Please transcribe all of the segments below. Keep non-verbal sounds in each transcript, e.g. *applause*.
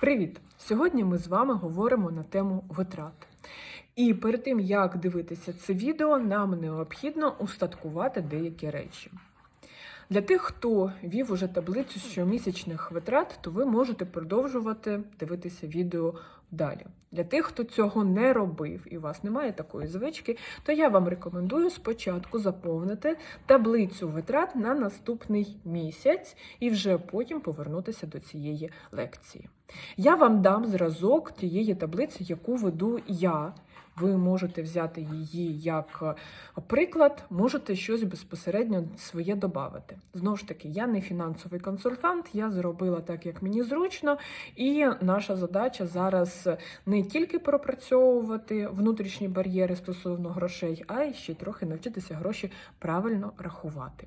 Привіт! Сьогодні ми з вами говоримо на тему витрат. І перед тим як дивитися це відео, нам необхідно устаткувати деякі речі. Для тих, хто вів уже таблицю щомісячних витрат, то ви можете продовжувати дивитися відео далі. Для тих, хто цього не робив і у вас немає такої звички, то я вам рекомендую спочатку заповнити таблицю витрат на наступний місяць і вже потім повернутися до цієї лекції. Я вам дам зразок тієї таблиці, яку веду я. Ви можете взяти її як е, приклад, можете щось безпосередньо своє додати. Знову ж таки, я не фінансовий консультант, я зробила так, як мені зручно, і наша задача зараз не тільки пропрацьовувати внутрішні бар'єри стосовно грошей, а й ще трохи навчитися гроші правильно рахувати.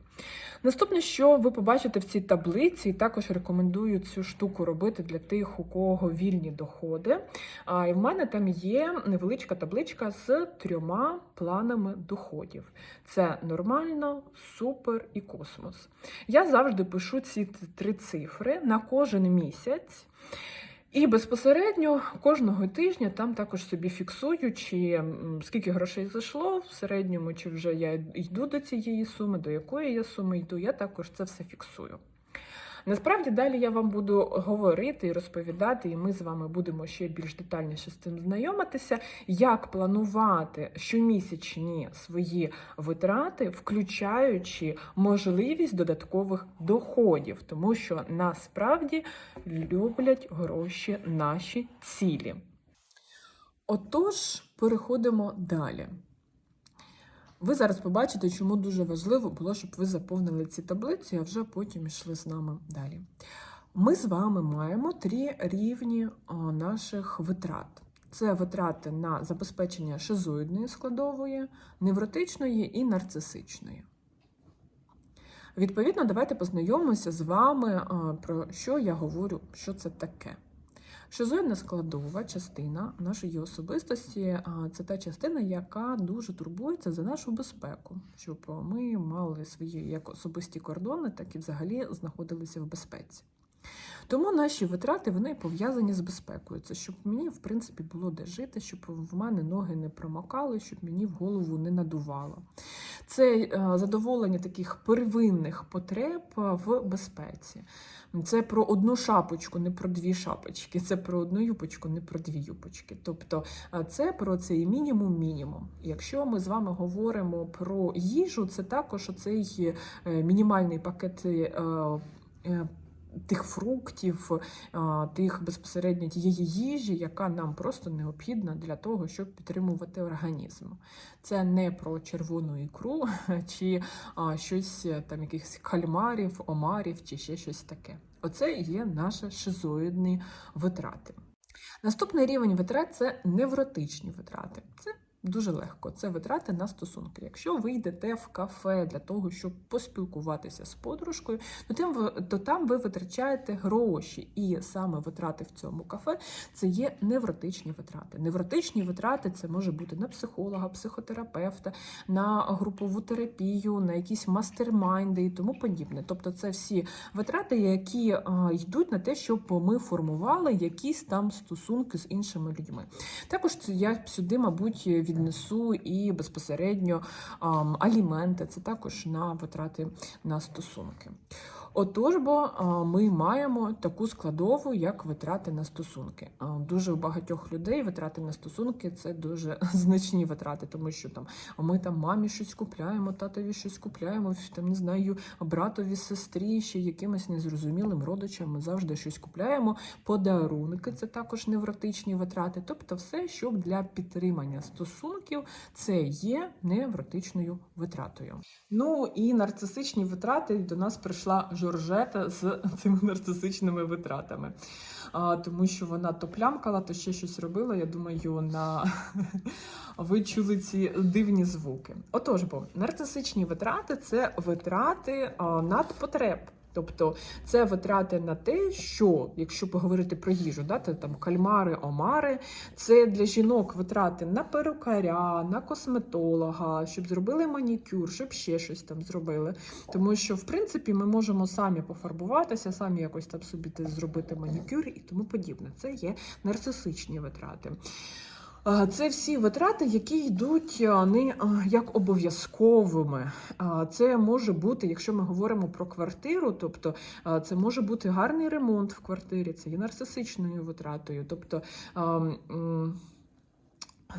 Наступне, що ви побачите в цій таблиці, і також рекомендую цю штуку робити для тих, у кого вільні доходи. А і в мене там є невеличка табличка з трьома планами доходів: це нормально, супер і космос. Я завжди пишу ці три цифри на кожен місяць. І безпосередньо кожного тижня там також собі фіксую, чи скільки грошей зайшло в середньому, чи вже я йду до цієї суми, до якої я суми йду, я також це все фіксую. Насправді далі я вам буду говорити і розповідати, і ми з вами будемо ще більш детальніше з цим знайомитися, як планувати щомісячні свої витрати, включаючи можливість додаткових доходів, тому що насправді люблять гроші наші цілі. Отож, переходимо далі. Ви зараз побачите, чому дуже важливо було, щоб ви заповнили ці таблиці, а вже потім йшли з нами далі. Ми з вами маємо три рівні наших витрат. Це витрати на забезпечення шизоїдної складової, невротичної і нарцисичної. Відповідно, давайте познайомимося з вами, про що я говорю, що це таке. Шизоїдна складова частина нашої особистості це та частина, яка дуже турбується за нашу безпеку, щоб ми мали свої як особисті кордони, так і взагалі знаходилися в безпеці. Тому наші витрати вони пов'язані з безпекою. Це щоб мені, в принципі, було де жити, щоб в мене ноги не промокали, щоб мені в голову не надувало. Це е, задоволення таких первинних потреб в безпеці. Це про одну шапочку, не про дві шапочки. Це про одну юпочку, не про дві юпочки. Тобто е, це про цей мінімум-мінімум. Якщо ми з вами говоримо про їжу, це також оцей е, мінімальний пакет. Тих фруктів, тих безпосередньо тієї їжі, яка нам просто необхідна для того, щоб підтримувати організм. Це не про червону ікру *laughs* чи щось е, там, якихось кальмарів, омарів чи ще щось таке. Оце є наші шизоїдні витрати. Наступний рівень витрат це невротичні витрати. Це Дуже легко. Це витрати на стосунки. Якщо ви йдете в кафе для того, щоб поспілкуватися з подружкою, то ви, то там ви витрачаєте гроші. І саме витрати в цьому кафе це є невротичні витрати. Невротичні витрати це може бути на психолога, психотерапевта, на групову терапію, на якісь мастермайнди і тому подібне. Тобто, це всі витрати, які йдуть на те, щоб ми формували якісь там стосунки з іншими людьми. Також я сюди, мабуть, віднесу і безпосередньо ам, аліменти. Це також на витрати на стосунки. Отож, бо ми маємо таку складову, як витрати на стосунки. Дуже у багатьох людей витрати на стосунки це дуже *laughs* значні витрати, тому що там ми там мамі щось купляємо, татові щось купляємо, там не знаю, братові, сестрі, ще якимось незрозумілим родичам. Ми завжди щось купляємо. Подарунки це також невротичні витрати. Тобто, все, що для підтримання стосунків, це є невротичною витратою. Ну і нарцисичні витрати до нас прийшла Жоржета з *laughs* цими нарцисичними витратами. А, тому що вона то плямкала, то ще щось робила. Я думаю, на *laughs* ви чули ці дивні звуки. Отож, бо нарцисичні витрати це витрати надпотреб. Тобто це витрати на те, що, якщо поговорити про їжу, да, то там кальмари, омари, це для жінок витрати на перукаря, на косметолога, щоб зробили манікюр, щоб ще щось там зробили. Тому що, в принципі, ми можемо самі пофарбуватися, самі якось там собі зробити манікюр і тому подібне. Це є нарцисичні витрати. Це всі витрати, які йдуть не як обов'язковими. Це може бути, якщо ми говоримо про квартиру, тобто це може бути гарний ремонт в квартирі, це є нарцисичною витратою. Тобто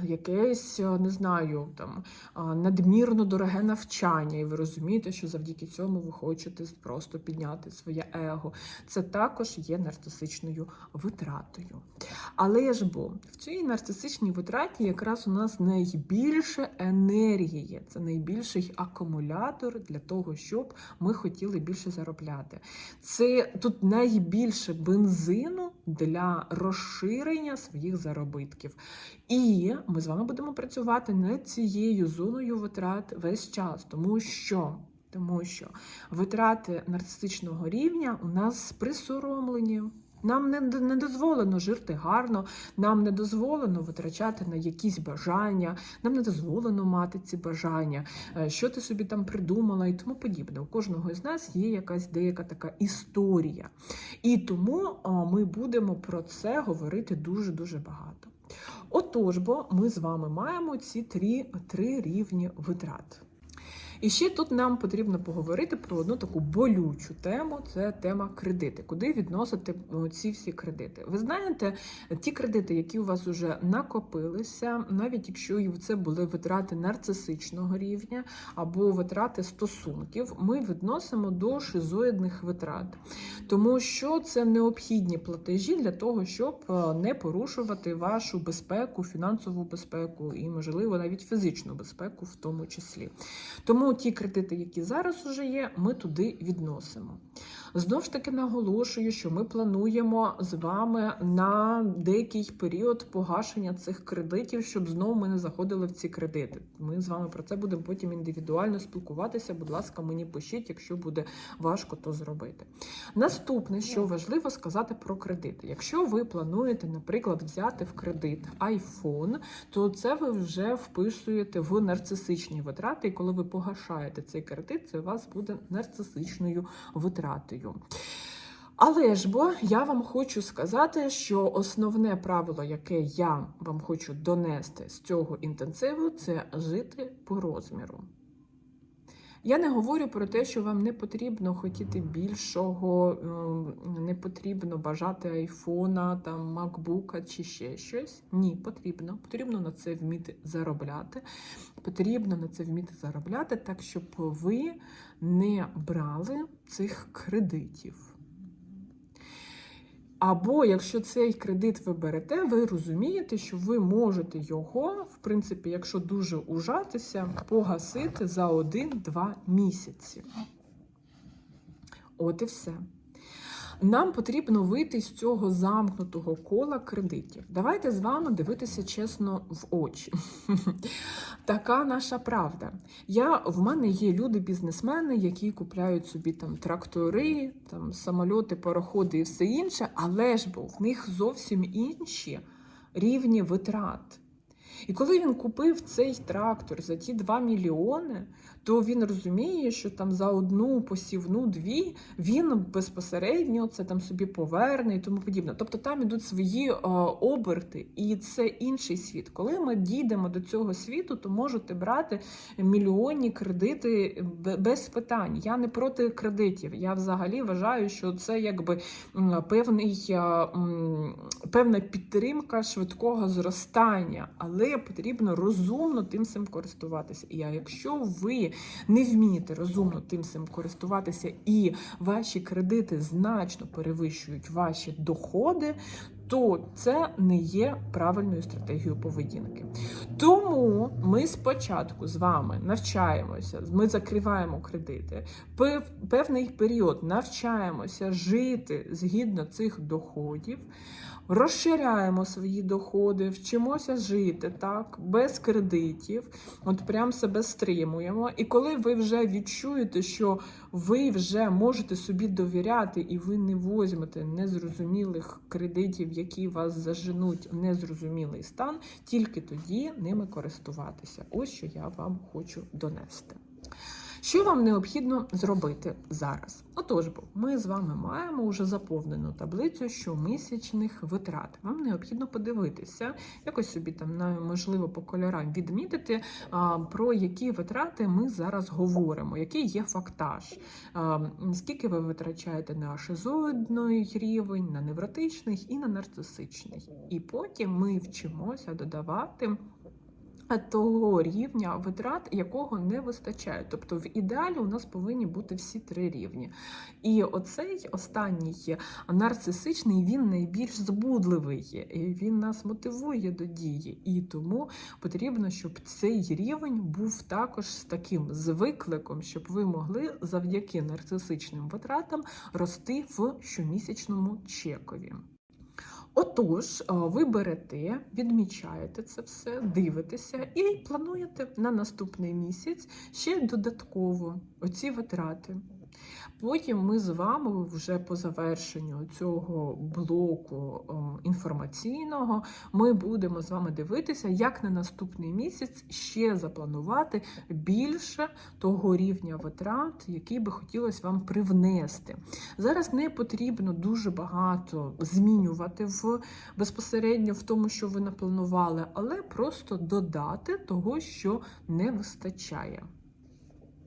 якесь, не знаю, там надмірно дороге навчання, і ви розумієте, що завдяки цьому ви хочете просто підняти своє его. Це також є нарцисичною витратою. Але ж бо в цій нарцисичній витраті якраз у нас найбільше енергії, це найбільший акумулятор для того, щоб ми хотіли більше заробляти. Це тут найбільше бензину для розширення своїх заробитків. І ми з вами будемо працювати над цією зоною витрат весь час, тому що. Тому що витрати нарцистичного рівня у нас присоромлені. Нам не, не дозволено жити гарно, нам не дозволено витрачати на якісь бажання, нам не дозволено мати ці бажання, е, що ти собі там придумала і тому подібне. У кожного з нас є якась деяка така історія. І тому а, ми будемо про це говорити дуже-дуже багато. Отож, бо ми з вами маємо ці три, три рівні витрат. І ще тут нам потрібно поговорити про одну таку болючу тему це тема кредити. Куди відносити ці всі кредити? Ви знаєте, ті кредити, які у вас вже накопилися, навіть якщо це були витрати нарцисичного рівня або витрати стосунків, ми відносимо до шизоїдних витрат, тому що це необхідні платежі для того, щоб е, не порушувати вашу безпеку, фінансову безпеку і, можливо, навіть фізичну безпеку в тому числі. Тому ті кредити, які зараз уже є, ми туди відносимо. Знову ж таки наголошую, що ми плануємо з вами на деякий період погашення цих кредитів, щоб знову ми не заходили в ці кредити. Ми з вами про це будемо потім індивідуально спілкуватися. Будь ласка, мені пишіть, якщо буде важко то зробити. Наступне, що важливо сказати про кредити. Якщо ви плануєте, наприклад, взяти в кредит iPhone, то це ви вже вписуєте в нарцисичні витрати, і коли ви погашаєте цей кредит, це у вас буде нарцисичною витратою. Але ж бо я вам хочу сказати, що основне правило, яке я вам хочу донести з цього інтенсиву, це жити по розміру. Я не говорю про те, що вам не потрібно хотіти більшого, не потрібно бажати айфона, там, макбука чи ще щось. Ні, потрібно. Потрібно на це вміти заробляти. Потрібно на це вміти заробляти так, щоб ви не брали цих кредитів. Або якщо цей кредит ви берете, ви розумієте, що ви можете його, в принципі, якщо дуже ужатися, погасити за 1-2 місяці. От і все. Нам потрібно вийти з цього замкнутого кола кредитів. Давайте з вами дивитися чесно в очі. Така наша правда. Я, В мене є люди-бізнесмени, які купляють собі там трактори, там самольоти, пароходи і все інше, але ж бо в них зовсім інші рівні витрат. І коли він купив цей трактор за ті 2 мільйони, то він розуміє, що там за одну посівну дві він безпосередньо це там собі поверне і тому подібне. Тобто там ідуть свої е, оберти, і це інший світ. Коли ми дійдемо до цього світу, то можете брати мільйонні кредити без питань. Я не проти кредитів. Я взагалі вважаю, що це якби певний, е, певна підтримка швидкого зростання, але потрібно розумно тим цим користуватися. І якщо ви не вмієте розумно тим цим користуватися, і ваші кредити значно перевищують ваші доходи, то це не є правильною стратегією поведінки. Тому ми спочатку з вами навчаємося, ми закриваємо кредити, певний період навчаємося жити згідно цих доходів, розширяємо свої доходи, вчимося жити так, без кредитів, от прям себе стримуємо. І коли ви вже відчуєте, що ви вже можете собі довіряти, і ви не возьмете незрозумілих кредитів, які вас заженуть в незрозумілий стан, тільки тоді ними користуватися. Ось що я вам хочу донести. Що вам необхідно зробити зараз? Отож, бо ми з вами маємо вже заповнену таблицю щомісячних витрат. Вам необхідно подивитися, якось собі там можливо по кольорам відмітити, про які витрати ми зараз говоримо, який є фактаж, скільки ви витрачаєте на шизоїдний рівень, на невротичний і на нарцисичний. І потім ми вчимося додавати того рівня витрат, якого не вистачає. Тобто, в ідеалі у нас повинні бути всі три рівні. І оцей останній нарцисичний він найбільш збудливий, він нас мотивує до дії. І тому потрібно, щоб цей рівень був також з таким з викликом, щоб ви могли завдяки нарцисичним витратам рости в щомісячному чекові. Отож, е, ви берете, відмічаєте це все, дивитеся і плануєте на наступний місяць ще додатково оці витрати. Потім ми з вами вже по завершенню цього блоку ем, інформаційного ми будемо з вами дивитися, як на наступний місяць ще запланувати більше того рівня витрат, який би хотілося вам привнести. Зараз не потрібно дуже багато змінювати в безпосередньо в тому, що ви напланували, але просто додати того, що не вистачає.